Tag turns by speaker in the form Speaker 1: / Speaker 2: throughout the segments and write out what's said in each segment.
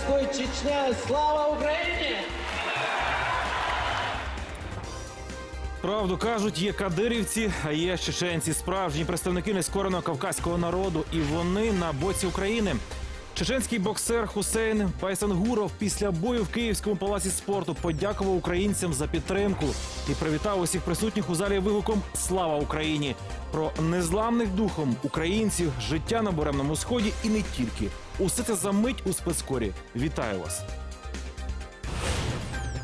Speaker 1: Здравствуй, Чечня! Слава Україні!
Speaker 2: Правду кажуть, є кадирівці, а є чеченці, справжні представники нескореного кавказького народу, і вони на боці України. Чеченський боксер Хусейн Байсангуров після бою в Київському палаці спорту подякував українцям за підтримку і привітав усіх присутніх у залі вигуком Слава Україні! Про незламних духом українців, життя на буремному сході і не тільки. Усе це за мить у спецкорі. Вітаю вас!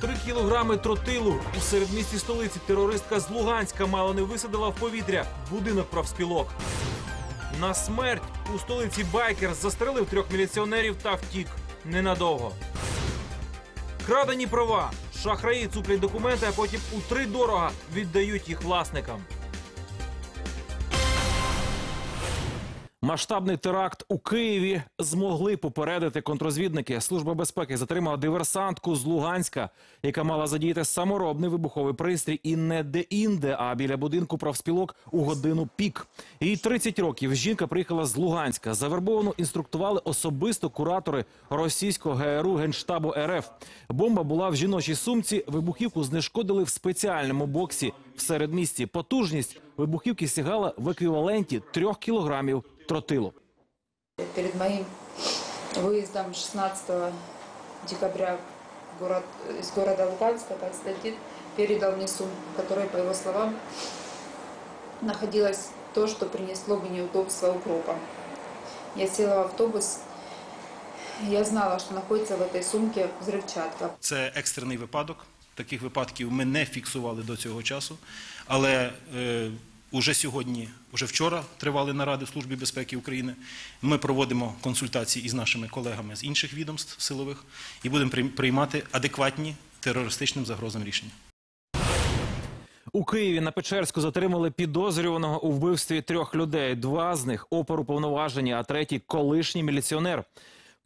Speaker 2: Три кілограми тротилу у середмісті столиці терористка з Луганська мало не висадила в повітря будинок профспілок. На смерть у столиці байкер застрелив трьох міліціонерів та втік ненадовго. Крадені права. Шахраї цуплять документи, а потім у три дорога віддають їх власникам. Масштабний теракт у Києві змогли попередити контрозвідники. Служба безпеки затримала диверсантку з Луганська, яка мала задіяти саморобний вибуховий пристрій і не де-інде, а біля будинку профспілок у годину пік. Їй 30 років. Жінка приїхала з Луганська. Завербовану інструктували особисто куратори російського ГРУ Генштабу РФ. Бомба була в жіночій сумці. Вибухівку знешкодили в спеціальному боксі в середмісті. Потужність вибухівки сягала в еквіваленті трьох кілограмів тротилу.
Speaker 3: Перед моим выездом 16 декабря в город, из города Луганска Константин передал мне сумку, в которой, по его словам, находилось то, что принесло бы неудобства укропа. Я села в автобус, я знала, что находится в этой сумке взрывчатка.
Speaker 4: Це екстрений випадок. Таких випадків ми не фіксували до цього часу. Але е, уже сьогодні, уже вчора тривали наради в Службі безпеки України. Ми проводимо консультації із нашими колегами з інших відомств силових і будемо прийм- приймати адекватні терористичним загрозам рішення.
Speaker 2: У Києві на Печерську затримали підозрюваного у вбивстві трьох людей. Два з них оперуповноважені, а третій колишній міліціонер.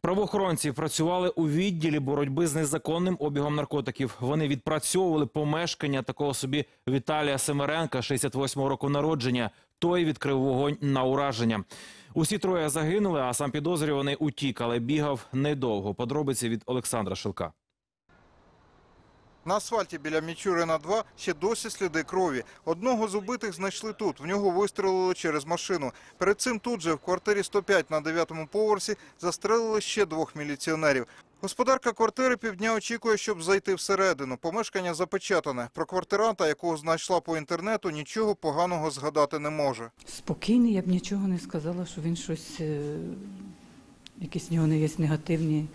Speaker 2: Правоохоронці працювали у відділі боротьби з незаконним обігом наркотиків. Вони відпрацьовували помешкання такого собі Віталія Семеренка, 68-го року народження. Той відкрив вогонь на ураження. Усі троє загинули, а сам підозрюваний утік, але бігав недовго. Подробиці від Олександра Шилка.
Speaker 5: На асфальті біля Мічурина 2 ще досі сліди крові. Одного з убитих знайшли тут. В нього вистрелили через машину. Перед цим тут же в квартирі 105 на 9-му поверсі застрелили ще двох міліціонерів. Господарка квартири півдня очікує, щоб зайти всередину. Помешкання запечатане. Про квартиранта, якого знайшла по інтернету, нічого поганого згадати не може.
Speaker 6: Спокійний, я б нічого не сказала, що він щось, е, якісь в нього не є негативні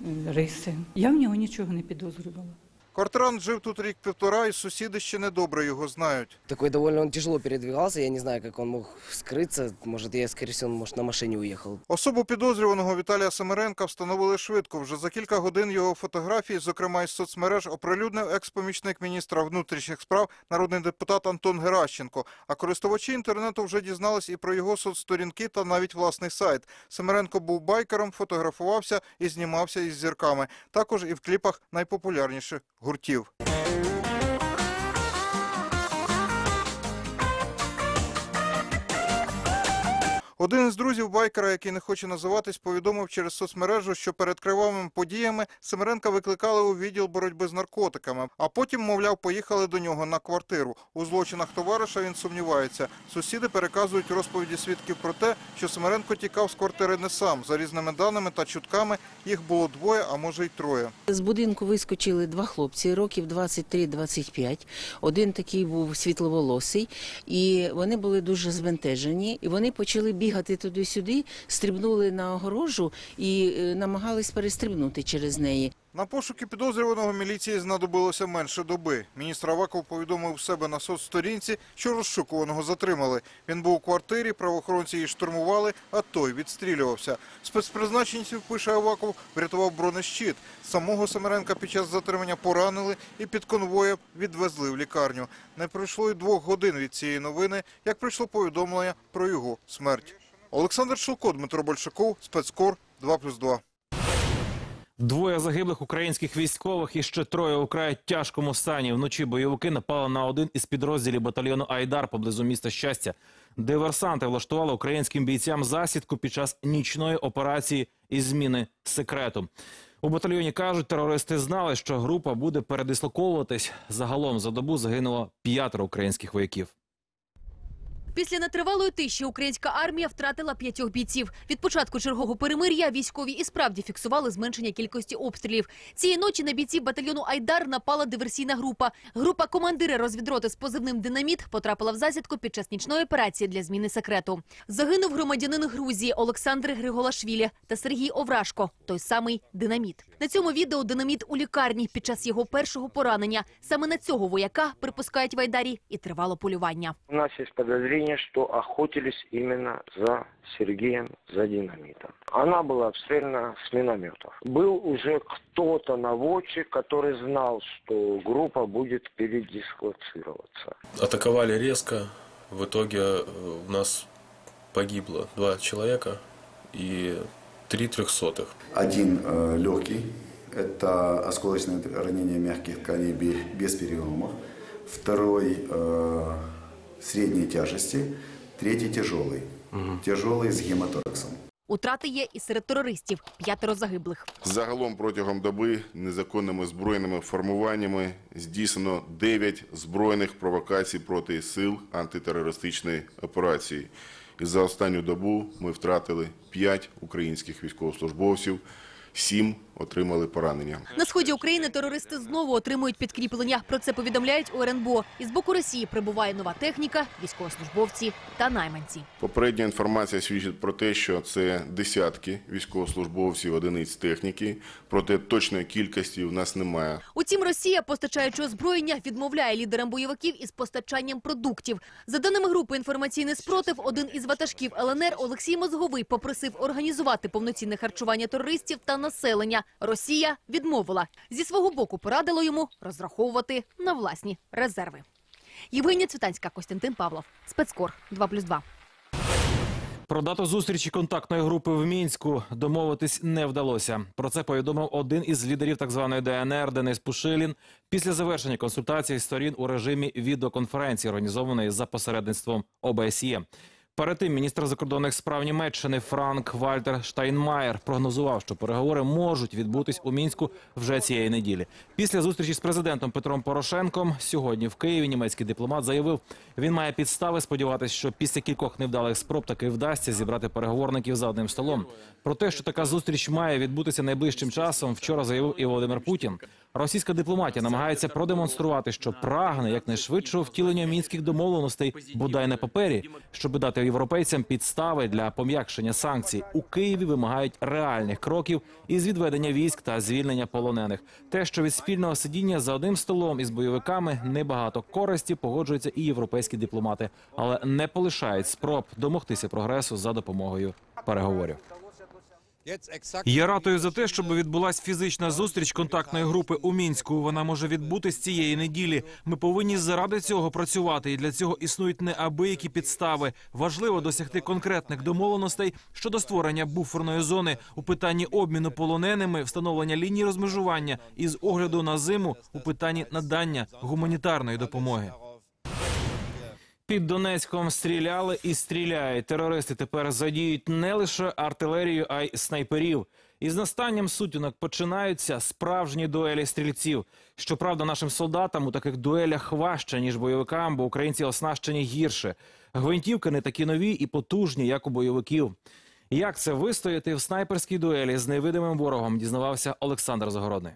Speaker 6: е, риси. Я в нього нічого не підозрювала.
Speaker 5: Квартирант жив тут рік-півтора, і сусіди ще недобре його знають.
Speaker 7: Такой довольно он тяжело передвигался, я не знаю, как он мог скрыться. Может, я, скорее всего, он, на машине уехал.
Speaker 5: Особу підозрюваного Віталія Семеренка встановили швидко. Вже за кілька годин його фотографії, зокрема із соцмереж, оприлюднив екс-помічник міністра внутрішніх справ, народний депутат Антон Геращенко. А користувачі інтернету вже дізнались і про його соцсторінки та навіть власний сайт. Семеренко був байкером, фотографувався і знімався із зірками. Також і в кліпах найпопулярніших гуртів. Один із друзів байкера, який не хоче називатись, повідомив через соцмережу, що перед кривавими подіями Семеренка викликали у відділ боротьби з наркотиками, а потім, мовляв, поїхали до нього на квартиру. У злочинах товариша він сумнівається. Сусіди переказують розповіді свідків про те, що Семеренко тікав з квартири не сам. За різними даними та чутками їх було двоє, а може й троє.
Speaker 8: З будинку вискочили два хлопці, років 23-25. Один такий був світловолосий, і вони були дуже збентежені. І вони почали бігати туди-сюди, стрибнули на огорожу і е, намагались перестрибнути через неї.
Speaker 5: На пошуки підозрюваного міліції знадобилося менше доби. Міністр Аваков повідомив себе на соцсторінці, що розшукуваного затримали. Він був у квартирі, правоохоронці її штурмували, а той відстрілювався. Спецпризначенців, пише Аваков, врятував бронещит. Самого Семеренка під час затримання поранили і під конвоєм відвезли в лікарню. Не пройшло й двох годин від цієї новини, як прийшло повідомлення про його смерть. Олександр Шилко, Дмитро Большаков, спецкор 2+,2.
Speaker 2: Двоє загиблих українських військових і ще троє у край тяжкому стані. Вночі бойовики напали на один із підрозділів батальйону Айдар поблизу міста Щастя. Диверсанти влаштували українським бійцям засідку під час нічної операції із зміни секрету. У батальйоні кажуть, терористи знали, що група буде передислоковуватись. Загалом за добу загинуло п'ятеро українських вояків.
Speaker 9: Після нетривалої тиші українська армія втратила п'ятьох бійців. Від початку чергового перемир'я військові і справді фіксували зменшення кількості обстрілів. Цієї ночі на бійців батальйону Айдар напала диверсійна група. Група командира розвідроти з позивним Динаміт потрапила в засідку під час нічної операції для зміни секрету. Загинув громадянин Грузії Олександр Григолашвілі та Сергій Оврашко, той самий Динаміт. На цьому відео Динаміт у лікарні під час його першого поранення. Саме на цього вояка припускають в Айдарі і тривало полювання.
Speaker 10: У нас есть подозрение, что охотились именно за Сергеем, за динамитом. Она была обстреляна с минометов. Был уже кто-то наводчик, который знал, что группа будет передислоцироваться.
Speaker 11: Атаковали резко. В итоге э, у нас погибло два человека и три трехсотых.
Speaker 12: Один э, легкий, это осколочное ранение мягких тканей бе- без переломов. Второй э, средней тяжести. Третий тяжелый. Тяжелый с гемотораксом.
Speaker 9: Утрати є і серед терористів п'ятеро загиблих.
Speaker 13: Загалом протягом доби незаконними збройними формуваннями здійснено 9 збройних провокацій проти сил антитерористичної операції. І за останню добу ми втратили 5 українських військовослужбовців, 7 отримали поранення.
Speaker 9: На сході України терористи знову отримують підкріплення. Про це повідомляють у РНБО. Із боку Росії прибуває нова техніка, військовослужбовці та найманці.
Speaker 13: Попередня інформація свідчить про те, що це десятки військовослужбовців, одиниць техніки, проте точної кількості в нас немає.
Speaker 9: Утім, Росія, постачаючи озброєння, відмовляє лідерам бойовиків із постачанням продуктів. За даними групи інформаційний спротив, один із ватажків ЛНР Олексій Мозговий попросив організувати повноцінне харчування терористів та населення. Росія відмовила зі свого боку. Порадило йому розраховувати на власні резерви. Євгенія Цвітанська, Костянтин Павлов, спецкор 2+,2.
Speaker 2: Про дату зустрічі контактної групи в мінську домовитись не вдалося. Про це повідомив один із лідерів так званої ДНР Денис Пушилін після завершення консультацій сторін у режимі відеоконференції, організованої за посередництвом ОБСЄ. Перед тим міністр закордонних справ Німеччини Франк Вальтер Штайнмаєр прогнозував, що переговори можуть відбутись у мінську вже цієї неділі. Після зустрічі з президентом Петром Порошенком сьогодні в Києві німецький дипломат заявив, він має підстави сподіватися, що після кількох невдалих спроб таки вдасться зібрати переговорників за одним столом. Про те, що така зустріч має відбутися найближчим часом, вчора заявив і Володимир Путін. Російська дипломатія намагається продемонструвати, що прагне якнайшвидшого втілення мінських домовленостей, бодай на папері, щоб дати європейцям підстави для пом'якшення санкцій. У Києві вимагають реальних кроків із відведення військ та звільнення полонених. Те, що від спільного сидіння за одним столом із бойовиками небагато користі, погоджуються і європейські дипломати, але не полишають спроб домогтися прогресу за допомогою переговорів. Я ратую за те, щоб відбулася фізична зустріч контактної групи у мінську. Вона може відбутись цієї неділі. Ми повинні заради цього працювати, і для цього існують неабиякі підстави. Важливо досягти конкретних домовленостей щодо створення буферної зони у питанні обміну полоненими, встановлення лінії розмежування і з огляду на зиму у питанні надання гуманітарної допомоги. Під Донецьком стріляли і стріляють. Терористи тепер задіють не лише артилерію, а й снайперів. Із настанням сутінок починаються справжні дуелі стрільців. Щоправда, нашим солдатам у таких дуелях важче, ніж бойовикам, бо українці оснащені гірше. Гвинтівки не такі нові і потужні, як у бойовиків. Як це вистояти в снайперській дуелі з невидимим ворогом? Дізнавався Олександр Загородний.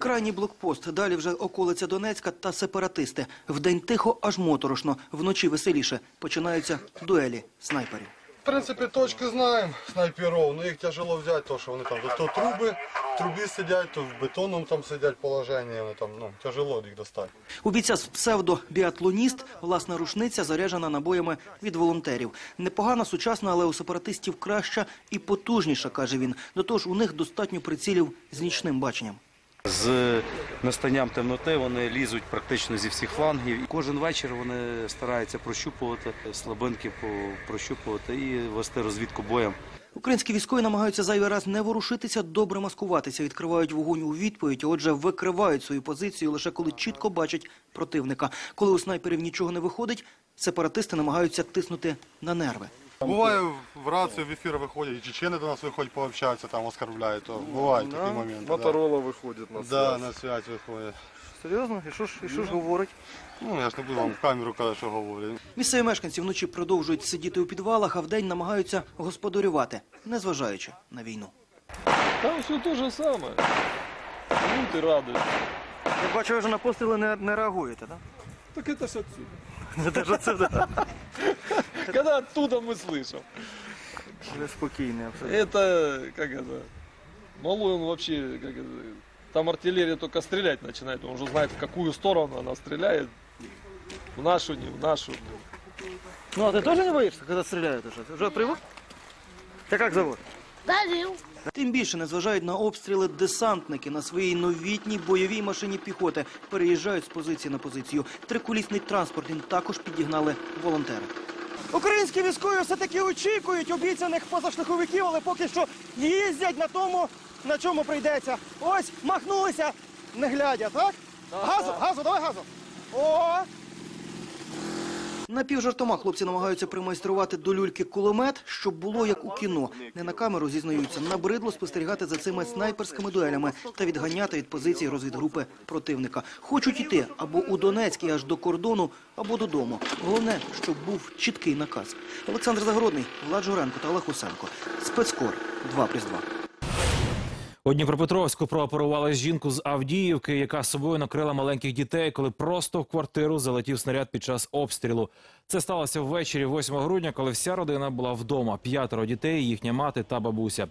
Speaker 14: Крайній блокпост, далі вже околиця Донецька та сепаратисти. Вдень тихо, аж моторошно, вночі веселіше. Починаються дуелі снайперів.
Speaker 15: В принципі, точки знаємо снайперов, ну їх тяжело взяти, тому що вони там то труби, трубі сидять, то в бетонному там сидять положенні, вони там, ну, тяжело їх достати.
Speaker 14: У бійця з псевдо-біатлоніст власна рушниця заряджена набоями від волонтерів. Непогана, сучасна, але у сепаратистів краща і потужніша, каже він. До того ж, у них достатньо прицілів з нічним баченням.
Speaker 16: З настанням темноти вони лізуть практично зі всіх флангів. Кожен вечір вони стараються прощупувати слабинки, прощупувати і вести розвідку боєм.
Speaker 14: Українські військові намагаються зайвий раз не ворушитися, добре маскуватися, відкривають вогонь у відповідь, отже, викривають свою позицію лише коли чітко бачать противника. Коли у снайперів нічого не виходить, сепаратисти намагаються тиснути на нерви.
Speaker 15: Буває в рацію в ефір виходять, і чечени до нас виходять, пообщаються, там оскорбляють. То бувають такі моменти.
Speaker 17: Моторола виходить на
Speaker 15: Да,
Speaker 17: связь.
Speaker 15: на связь виходять.
Speaker 14: Серйозно? І що ж, і що ж говорить?
Speaker 15: Ну, я ж не буду вам в камеру казати, що говорять.
Speaker 14: Місцеві мешканці вночі продовжують сидіти у підвалах, а вдень намагаються господарювати, незважаючи на війну.
Speaker 17: Там все те же самое. Живут и радуют.
Speaker 14: Я бачу, ви вже на постріли не, не реагуєте, так?
Speaker 17: Так это ж отсюда.
Speaker 14: Це ж отсюда.
Speaker 17: Когда оттуда мы слышим.
Speaker 14: Ви спокійний абсолютно.
Speaker 17: Это, как это, малой он вообще, как это, там артиллерия только стрелять начинает, он уже знает, в какую сторону она стреляет. В нашу, не в нашу.
Speaker 14: Ну, а ти теж не боїшся, коли стріляють уже? Ти вже привик? Та як зовут?
Speaker 18: Давил.
Speaker 14: Тим більше не зважають на обстріли десантники на своїй новітній бойовій машині піхоти. Переїжджають з позиції на позицію. Трикулісний транспорт їм також підігнали волонтери. Українські військові все-таки очікують обіцяних позашляховиків, але поки що їздять на тому, на чому прийдеться. Ось махнулися, не глядя, так? Газу, газу, давай газу. О! Напівжартома хлопці намагаються примайструвати до люльки кулемет, щоб було як у кіно. Не на камеру зізнаються, набридло спостерігати за цими снайперськими дуелями та відганяти від позиції розвідгрупи противника. Хочуть іти або у Донецький аж до кордону, або додому. Головне, щоб був чіткий наказ. Олександр Загородний, Влад Журенко та Олег Усенко. Спецкор 2+,2.
Speaker 2: У Дніпропетровську прооперували жінку з Авдіївки, яка собою накрила маленьких дітей, коли просто в квартиру залетів снаряд під час обстрілу. Це сталося ввечері 8 грудня, коли вся родина була вдома. П'ятеро дітей, їхня мати та бабуся.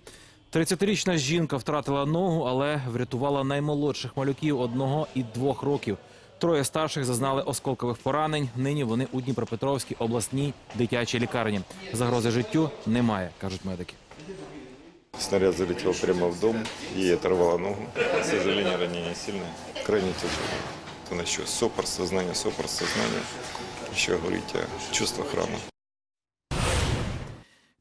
Speaker 2: 30-річна жінка втратила ногу, але врятувала наймолодших малюків одного і двох років. Троє старших зазнали осколкових поранень. Нині вони у Дніпропетровській обласній дитячій лікарні. Загрози життю немає, кажуть медики.
Speaker 19: Снаряд залетел прямо в дом и оторвало ногу. К сожалению, ранение сильное, крайне тяжелое. Он еще сопор сознания, сопор сознания. Еще говорить о чувствах рано.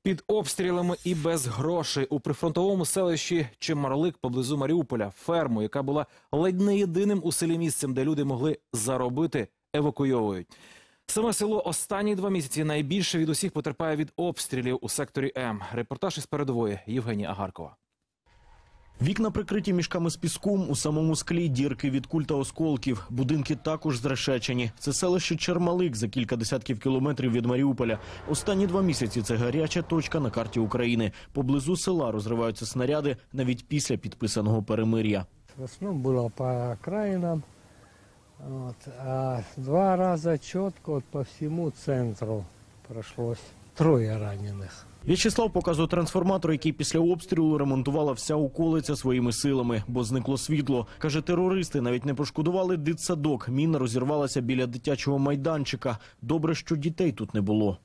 Speaker 2: Під обстрілами і без грошей у прифронтовому селищі Чемарлик поблизу Маріуполя ферму, яка була ледь не єдиним у селі місцем, де люди могли заробити, евакуйовують. Саме село останні два місяці найбільше від усіх потерпає від обстрілів у секторі М. Репортаж із передової Євгенія Агаркова.
Speaker 20: Вікна прикриті мішками з піском, у самому склі дірки від куль та осколків. Будинки також зрешечені. Це селище Чермалик за кілька десятків кілометрів від Маріуполя. Останні два місяці це гаряча точка на карті України. Поблизу села розриваються снаряди навіть після підписаного перемир'я.
Speaker 21: В основном было по окраинам. Вот. А два раза четко вот по всему центру прошлось. Троє ранених.
Speaker 20: В'ячеслав показує трансформатор, який після обстрілу ремонтувала вся околиця своїми силами, бо зникло світло. Каже, терористи навіть не пошкодували дитсадок. Міна розірвалася біля дитячого майданчика. Добре, що дітей тут не було.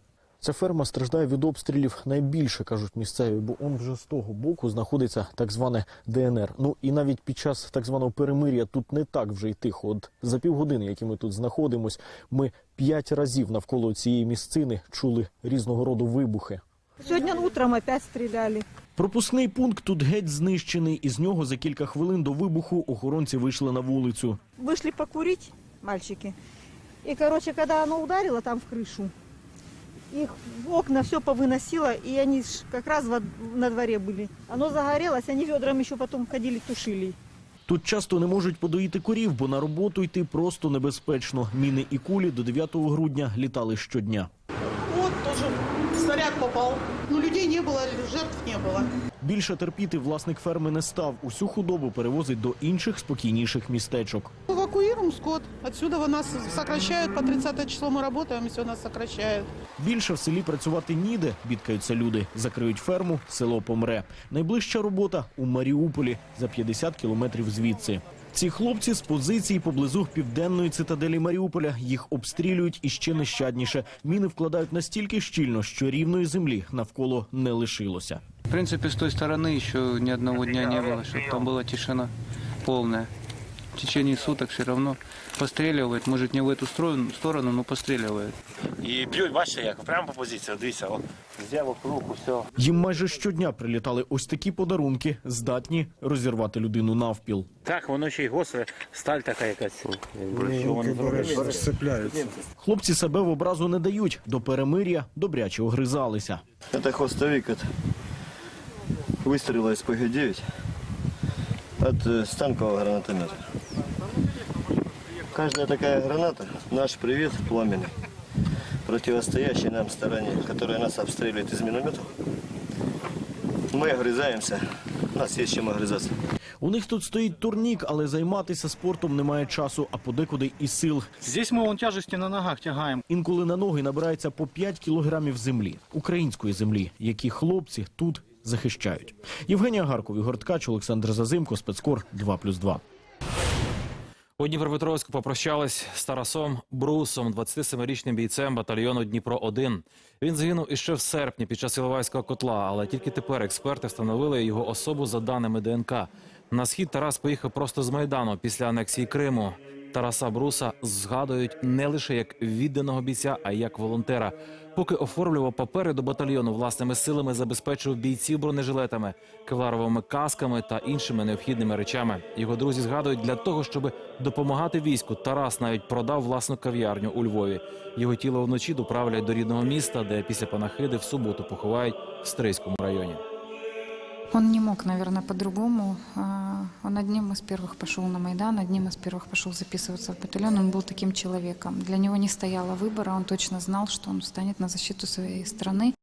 Speaker 20: Ця ферма страждає від обстрілів найбільше, кажуть місцеві, бо он вже з того боку знаходиться так зване ДНР. Ну і навіть під час так званого перемир'я тут не так вже й тихо. От за півгодини, які ми тут знаходимось, ми п'ять разів навколо цієї місцини чули різного роду вибухи.
Speaker 22: Сегодня утром опять стреляли.
Speaker 20: Пропускний пункт тут геть знищений. Із нього за кілька хвилин до вибуху охоронці вийшли на вулицю.
Speaker 22: Вышли покурить мальчики. И, короче, когда оно ударило там в крышу, их окна все повыносило, и они ж как раз во- на дворе были. Оно загорелось, они ведром еще потом ходили, тушили.
Speaker 20: Тут часто не можуть подоїти корів, бо на роботу йти просто небезпечно. Міни і кулі до 9 грудня літали щодня.
Speaker 23: От теж снаряд попал. Ну, людей не было, жертв не было.
Speaker 20: Більше терпіти власник ферми не став. Усю худобу перевозить до інших спокійніших містечок.
Speaker 23: Эвакуируем скот. Отсюда вы нас сокращают. По 30 число мы работаем, все нас сокращают.
Speaker 20: Більше в селі працювати ніде, бідкаються люди. Закриють ферму, село помре. Найближча робота у Маріуполі за 50 кілометрів звідси. Ці хлопці з позицій поблизу південної цитаделі Маріуполя їх обстрілюють іще нещадніше. Міни вкладають настільки щільно, що рівної землі навколо не лишилося.
Speaker 24: В принципе, с той стороны еще ни одного дня не было, чтобы там была тишина полная.
Speaker 25: в течение суток все равно постреливает. Может, не в эту сторону, сторону но постреливает.
Speaker 26: І б'ють, бачите, як прямо по позиції. Дивіться, о, взяв руку, все.
Speaker 20: Їм майже щодня прилітали ось такі подарунки, здатні розірвати людину навпіл.
Speaker 26: Так, воно ще й гостре, сталь така якась. якби, що воно зробить.
Speaker 20: Хлопці себе в образу не дають. До перемир'я добряче огризалися.
Speaker 18: Это хвостовик от выстрела из ПГ-9 от э, станкового гранатомета. Каждая такая граната – наш привет пламенный, противостоящей нам стороне, которая нас обстреливает из минометов. Мы огрызаемся, у нас есть чем огрызаться.
Speaker 20: У них тут стоїть турнік, але займатися спортом немає часу, а подекуди і сил.
Speaker 24: Здесь мы вон тяжести на ногах тягаем.
Speaker 20: Інколи на ноги набирається по 5 кілограмів землі, української землі, які хлопці тут захищають. Євгенія Гарков, Ігор Ткач, Олександр Зазимко, спецкор 2+,2.
Speaker 2: У Дніпропетровську попрощались з Тарасом Брусом, 27-річним бійцем батальйону Дніпро-1. Він загинув іще в серпні під час Іловайського котла, але тільки тепер експерти встановили його особу за даними ДНК. На схід Тарас поїхав просто з Майдану після анексії Криму. Тараса Бруса згадують не лише як відданого бійця, а й як волонтера. Поки оформлював папери до батальйону, власними силами забезпечував бійців бронежилетами, кевларовими касками та іншими необхідними речами. Його друзі згадують, для того, щоб допомагати війську, Тарас навіть продав власну кав'ярню у Львові. Його тіло вночі доправлять до рідного міста, де після панахиди в суботу поховають в Стрийському районі.
Speaker 27: Он не мог, наверное, по-другому. А, Он одним из первых пошел на Майдан, одним из первых пошел записываться в батальон. Он был таким человеком. Для него не стояло выбора, он точно знал, что он встанет на защиту своей страны.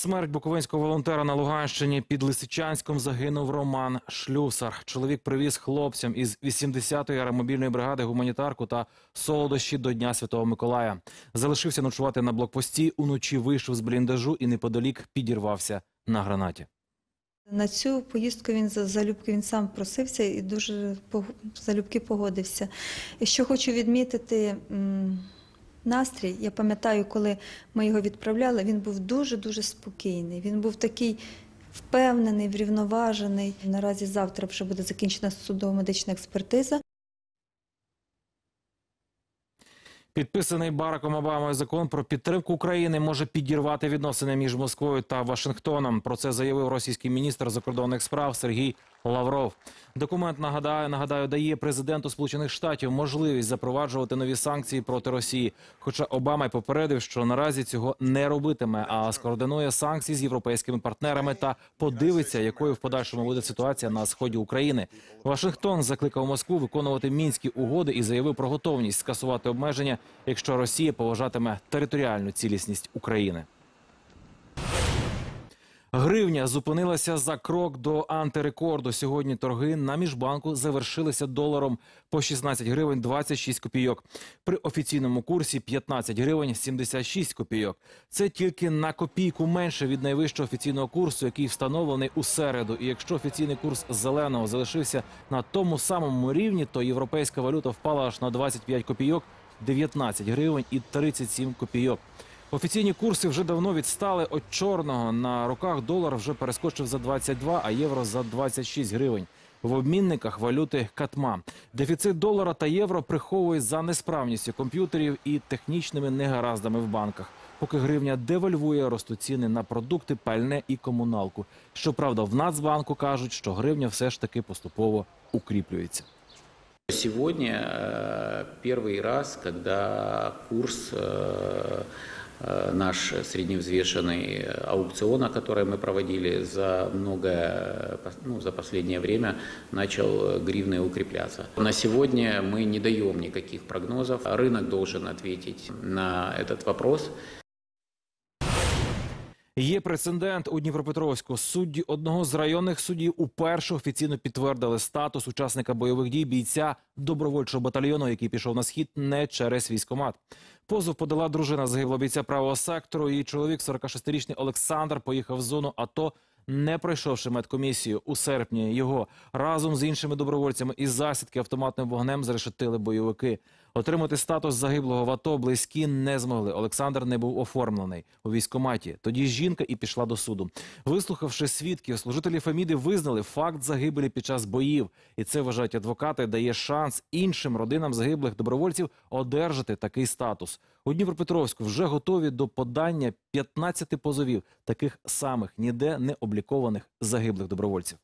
Speaker 2: Смерть буковинського волонтера на Луганщині під Лисичанськом загинув Роман Шлюсар. Чоловік привіз хлопцям із 80-ї аеромобільної бригади гуманітарку та солодощі до Дня Святого Миколая. Залишився ночувати на блокпості. Уночі вийшов з бліндажу і неподалік підірвався на гранаті.
Speaker 28: На цю поїздку він за- залюбки він сам просився і дуже залюбки погодився. Що хочу відмітити настрій. Я пам'ятаю, коли ми його відправляли, він був дуже-дуже спокійний. Він був такий впевнений, врівноважений. Наразі завтра вже буде закінчена судово-медична експертиза.
Speaker 2: Підписаний Бараком Обамою закон про підтримку України може підірвати відносини між Москвою та Вашингтоном. Про це заявив російський міністр закордонних справ Сергій Лавров. Документ нагадаю, нагадаю, дає президенту Сполучених Штатів можливість запроваджувати нові санкції проти Росії. Хоча Обама й попередив, що наразі цього не робитиме, а скоординує санкції з європейськими партнерами та подивиться, якою в подальшому буде ситуація на сході України. Вашингтон закликав Москву виконувати мінські угоди і заявив про готовність скасувати обмеження, якщо Росія поважатиме територіальну цілісність України. Гривня зупинилася за крок до антирекорду. Сьогодні торги на міжбанку завершилися доларом по 16 гривень 26 копійок. При офіційному курсі 15 гривень 76 копійок. Це тільки на копійку менше від найвищого офіційного курсу, який встановлений у середу. І якщо офіційний курс зеленого залишився на тому самому рівні, то європейська валюта впала аж на 25 копійок, 19 гривень і 37 копійок. Офіційні курси вже давно відстали від чорного. На руках долар вже перескочив за 22, а євро за 26 гривень. В обмінниках валюти катма. Дефіцит долара та євро приховує за несправністю комп'ютерів і технічними негараздами в банках. Поки гривня девальвує, ростуть ціни на продукти, пальне і комуналку. Щоправда, в Нацбанку кажуть, що гривня все ж таки поступово укріплюється.
Speaker 29: Сегодня э, первый раз, когда курс э, э, наш средневзвешенный аукциона, который мы проводили за многое, ну, за последнее время, начал гривны укрепляться. На сегодня мы не даем никаких прогнозов. Рынок должен ответить на этот вопрос.
Speaker 2: Є прецедент у Дніпропетровську. Судді одного з районних судів уперше офіційно підтвердили статус учасника бойових дій бійця добровольчого батальйону, який пішов на схід не через військомат. Позов подала дружина загиблого бійця правого сектору. Її чоловік, 46-річний Олександр, поїхав в зону АТО, не пройшовши медкомісію. У серпні його разом з іншими добровольцями із засідки автоматним вогнем зарешетили бойовики. Отримати статус загиблого в АТО близькі не змогли. Олександр не був оформлений у військкоматі. Тоді жінка і пішла до суду. Вислухавши свідків, служителі Феміди визнали факт загибелі під час боїв. І це вважають адвокати, дає шанс іншим родинам загиблих добровольців одержати такий статус. У Дніпропетровську вже готові до подання 15 позовів, таких самих ніде не облікованих загиблих добровольців.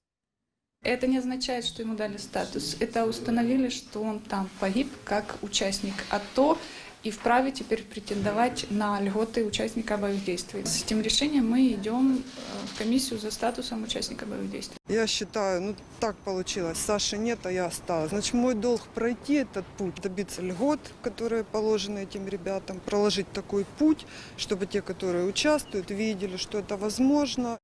Speaker 30: Это не означает, что ему дали статус. Это установили, что он там погиб как участник АТО и вправе теперь претендовать на льготы участника боевых действий. С этим решением мы идем э, в комиссию за статусом участника боевых действий.
Speaker 31: Я считаю, ну так получилось. Саши нет, а я осталась. Значит, мой долг пройти этот путь, добиться льгот, которые положены этим ребятам, проложить такой путь, чтобы те, которые участвуют, видели, что это возможно.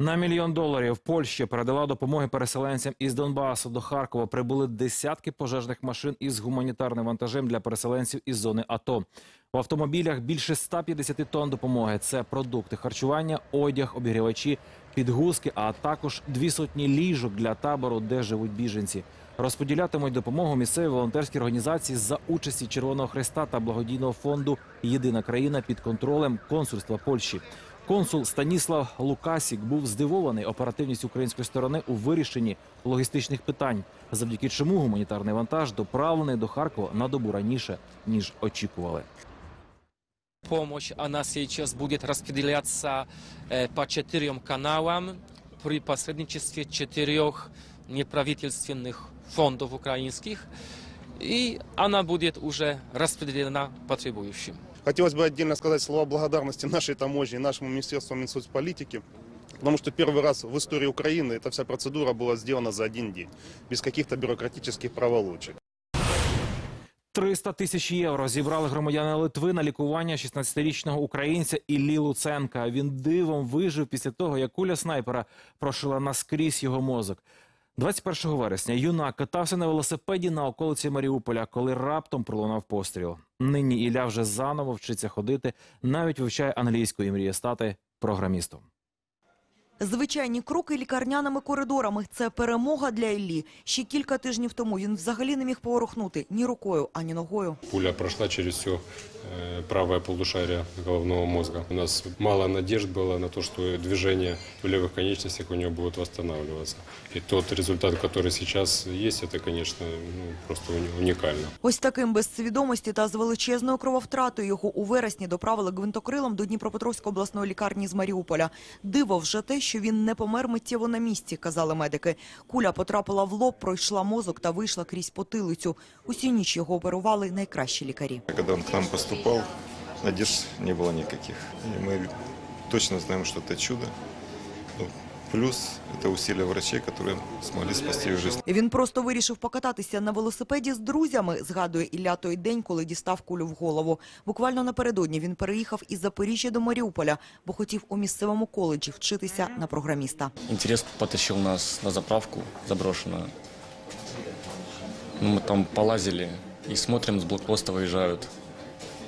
Speaker 2: На мільйон доларів Польща передала допомоги переселенцям із Донбасу до Харкова. Прибули десятки пожежних машин із гуманітарним вантажем для переселенців із зони АТО. В автомобілях більше 150 тонн допомоги. Це продукти харчування, одяг, обігрівачі, підгузки, а також дві сотні ліжок для табору, де живуть біженці. Розподілятимуть допомогу місцеві волонтерські організації за участі Червоного Хреста та благодійного фонду Єдина країна під контролем консульства Польщі. Консул Станіслав Лукасік був здивований оперативністю української сторони у вирішенні логістичних питань, завдяки чому гуманітарний вантаж доправлений до Харкова на добу раніше ніж очікували.
Speaker 32: Помощь, она сейчас будет распределяться э, по четырем каналам при посредничестве четырех неправительственных фондов украинских. И она будет уже распределена потребующим.
Speaker 33: Хотелось бы отдельно сказать слова благодарности нашей таможне и нашему Министерству Минсоцполитики, потому что первый раз в истории Украины эта вся процедура была сделана за один день, без каких-то бюрократических проволочек.
Speaker 2: 300 тисяч євро зібрали громадяни Литви на лікування 16-річного українця Іллі Луценка. Він дивом вижив після того, як куля снайпера прошила наскрізь його мозок. 21 вересня юнак катався на велосипеді на околиці Маріуполя, коли раптом пролунав постріл. Нині Ілля вже заново вчиться ходити, навіть вивчає англійську і мріє стати програмістом.
Speaker 34: Звичайні кроки лікарняними коридорами – це перемога для Іллі. Ще кілька тижнів тому він взагалі не міг поворухнути ні рукою, ані ногою.
Speaker 35: Пуля прошла через все э, правое полушарие головного мозга. У нас мало надежд было на то, что движение в левых конечностях у него будет восстанавливаться. И тот результат, который сейчас есть, это, конечно, ну, просто уни- уникально.
Speaker 34: Ось таким без свідомості та з величезною крововтратою його у вересні доправили гвинтокрилом до Дніпропетровської обласної лікарні з Маріуполя. Диво вже те, що він не помер миттєво на місці, казали медики. Куля потрапила в лоб, пройшла мозок та вийшла крізь потилицю. Усю ніч його оперували найкращі лікарі.
Speaker 19: Когда он к нам поступал, надежд не было никаких. И мы точно знаем, что это чудо. Ну, Плюс это усилия врачей, которые смогли спасти его жизнь.
Speaker 34: Він просто вирішив покататися на велосипеді з друзями, згадує Ілля той день, коли дістав кулю в голову. Буквально напередодні він переїхав із Запоріжжя до Маріуполя, бо хотів у місцевому коледжі вчитися на програміста.
Speaker 36: Интерес потащил нас на заправку заброшенную. Ну, мы там полазили и смотрим, с блокпоста выезжают.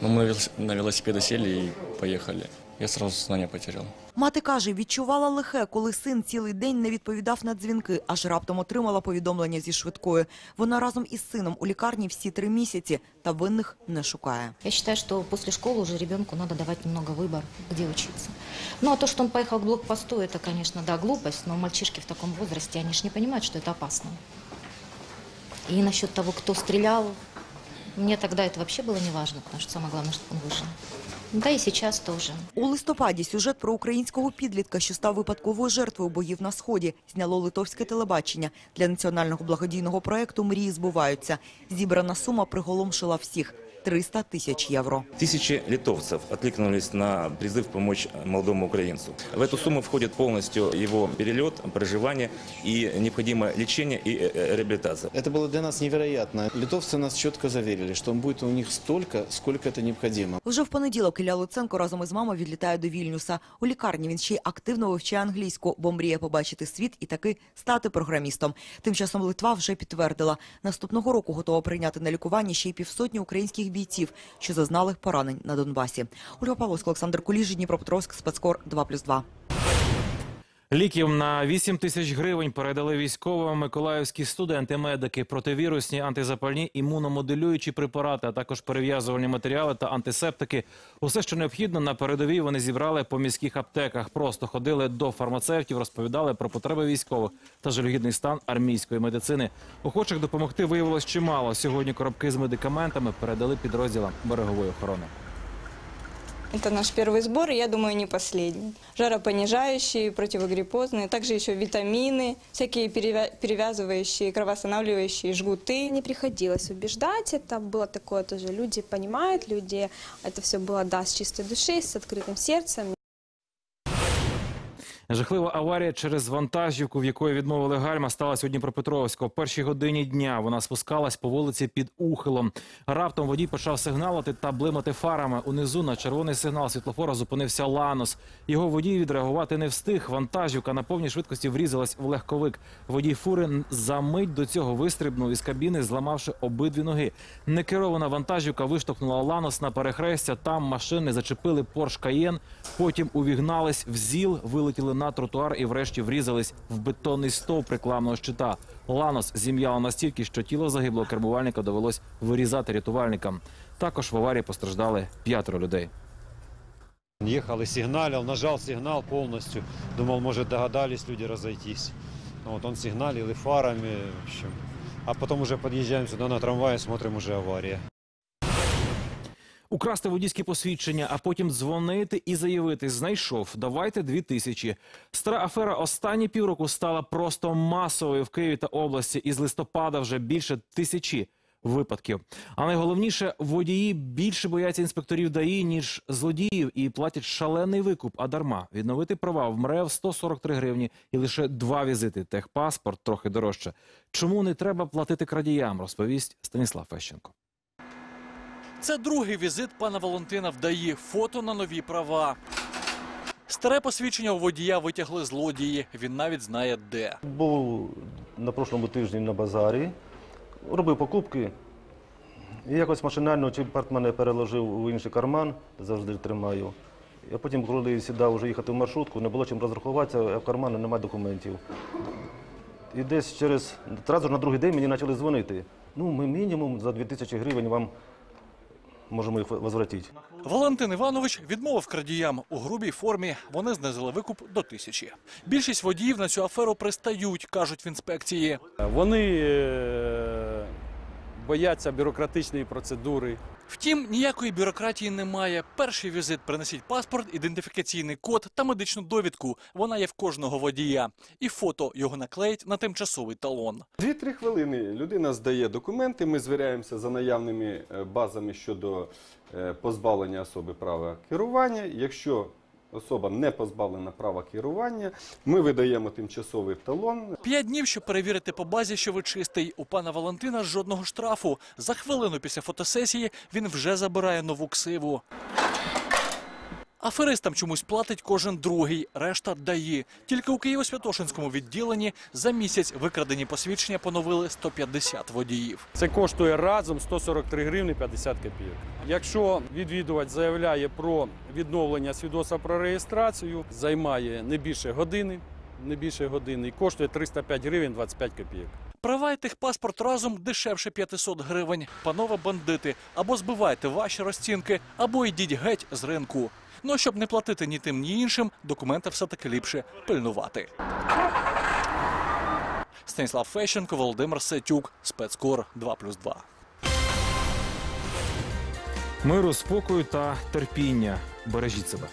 Speaker 36: Ну, мы на велос- на велосипеды сели и поехали. Я сразу сознание потерял.
Speaker 34: Мати каже, відчувала лихе, коли син цілий день не відповідав на дзвінки, аж раптом отримала повідомлення зі швидкою. Вона разом із сином у лікарні всі три місяці та винних не шукає.
Speaker 37: Я считаю, что после школы уже ребенку надо давать немного выбор, где учиться. Ну, а то, что он поехал к блокпосту, это, конечно, да, глупость, но мальчишки в таком возрасте, они же не понимают, что это опасно. И насчет того, кто стрелял, мне тогда это вообще было не важно, потому что самое главное, чтобы он выжил. Да и сейчас тоже.
Speaker 34: У листопаді сюжет про українського підлітка, що став випадковою жертвою боїв на сході, зняло литовське телебачення. Для національного благодійного проекту мрії збуваються. Зібрана сума приголомшила всіх – 300 тисяч євро.
Speaker 38: Тысячи литовцев откликнулись на призыв помочь молодому украинцу. В эту сумму входит полностью его перелет, проживание и необходимое лечение и э, э, реабилитация.
Speaker 39: Это было для нас невероятно. Литовцы нас четко заверили, что он будет у них столько, сколько это необходимо.
Speaker 34: Вже в понеділок Ілля Луценко разом із мамою відлітає до Вільнюса. У лікарні він ще й активно вивчає англійську, бо мріє побачити світ і таки стати програмістом. Тим часом Литва вже підтвердила, наступного року готова прийняти на лікування ще й півсотні українських бійців, що зазнали поранень на Донбасі. Ольга Павловська, Олександр Куліж, Дніпропетровськ, спецкор 2+,2.
Speaker 2: Ліків на 8 тисяч гривень передали військовим миколаївські студенти-медики, противірусні, антизапальні, імуномоделюючі препарати, а також перев'язувальні матеріали та антисептики. Усе, що необхідно на передовій, вони зібрали по міських аптеках. Просто ходили до фармацевтів, розповідали про потреби військових та жалюгідний стан армійської медицини. Охочих допомогти виявилось чимало. Сьогодні коробки з медикаментами передали підрозділам берегової охорони.
Speaker 40: Это наш первый сбор, и я думаю, не последний. Жаропонижающие, противогриппозные, также еще витамины, всякие перевя- перевязывающие, кровоостанавливающие, жгуты.
Speaker 41: Не приходилось убеждать, это было такое тоже, люди понимают, люди, это все было, да, с чистой души, с открытым сердцем.
Speaker 2: Жахлива аварія через вантажівку, в якої відмовили гальма, сталася у Дніпропетровську. О першій годині дня вона спускалась по вулиці під Ухилом. Раптом водій почав сигналити та блимати фарами. Унизу на червоний сигнал світлофора зупинився Ланос. Його водій відреагувати не встиг. Вантажівка на повній швидкості врізалась в легковик. Водій фури за мить до цього вистрибнув із кабіни, зламавши обидві ноги. Некерована вантажівка виштовхнула Ланос на перехрестя. Там машини зачепили Порш Каєн, потім увігнались в ЗІЛ, вилетіли на тротуар і врешті врізались в бетонний стовп рекламного щита. Ланос зім'яло настільки, що тіло загиблого кермувальника довелось вирізати рятувальникам. Також в аварії постраждали п'ятеро людей.
Speaker 42: Ехал и сигналил, нажал сигнал полностью. Думал, может, догадались люди разойтись. Вот он сигналил фарами. А потом уже подъезжаем сюда на трамвае, смотрим, уже авария.
Speaker 2: Украсти водійське посвідчення, а потім дзвонити і заявити знайшов. Давайте дві тисячі. Стара афера останні півроку стала просто масовою в Києві та області. Із листопада вже більше тисячі випадків. А найголовніше, водії більше бояться інспекторів ДАІ, ніж злодіїв, і платять шалений викуп, а дарма. Відновити права в МРЕВ 143 гривні і лише два візити. Техпаспорт трохи дорожче. Чому не треба платити крадіям? Розповість Станіслав Фещенко.
Speaker 43: Це другий візит пана Валентина в ДАІ. Фото на нові права. Старе посвідчення у водія витягли злодії. Він навіть знає де.
Speaker 44: Був на прошлому тижні на базарі, робив покупки. І якось машинально чи портмоне переложив у інший карман, завжди тримаю. А потім, коли сідав вже їхати в маршрутку, не було чим розрахуватися, а в кармані немає документів. І десь через одразу на другий день мені почали дзвонити. Ну, ми мінімум за 2000 гривень вам можемо їх возвратити.
Speaker 43: Валентин Іванович відмовив крадіям у грубій формі. Вони знизили викуп до тисячі. Більшість водіїв на цю аферу пристають, кажуть в інспекції.
Speaker 45: Вони е, бояться бюрократичної процедури.
Speaker 43: Втім, ніякої бюрократії немає. Перший візит принесіть паспорт, ідентифікаційний код та медичну довідку. Вона є в кожного водія. І фото його наклеять на тимчасовий талон.
Speaker 46: Дві-три хвилини людина здає документи. Ми звіряємося за наявними е, базами щодо е, позбавлення особи права керування. Якщо особа не позбавлена права керування, ми видаємо тимчасовий талон.
Speaker 43: П'ять днів, щоб перевірити по базі, що ви чистий. У пана Валентина жодного штрафу. За хвилину після фотосесії він вже забирає нову ксиву. Аферистам чомусь платить кожен другий, решта дає. Тільки у Києво-Святошинському відділенні за місяць викрадені посвідчення поновили 150 водіїв.
Speaker 45: Це коштує разом 143 гривні 50 копійок. Якщо відвідувач заявляє про відновлення свідоцтва про реєстрацію, займає не більше години, не більше години і коштує 305 гривень 25 копійок.
Speaker 43: Права і техпаспорт разом дешевше 500 гривень. Панове бандити, або збивайте ваші розцінки, або йдіть геть з ринку. Ну а щоб не платити ні тим, ні іншим, документи все-таки ліпше пильнувати. Станіслав Фещенко, Володимир Сетюк, спецкор 2+,2.
Speaker 2: Миру, спокою та терпіння. Бережіть себе.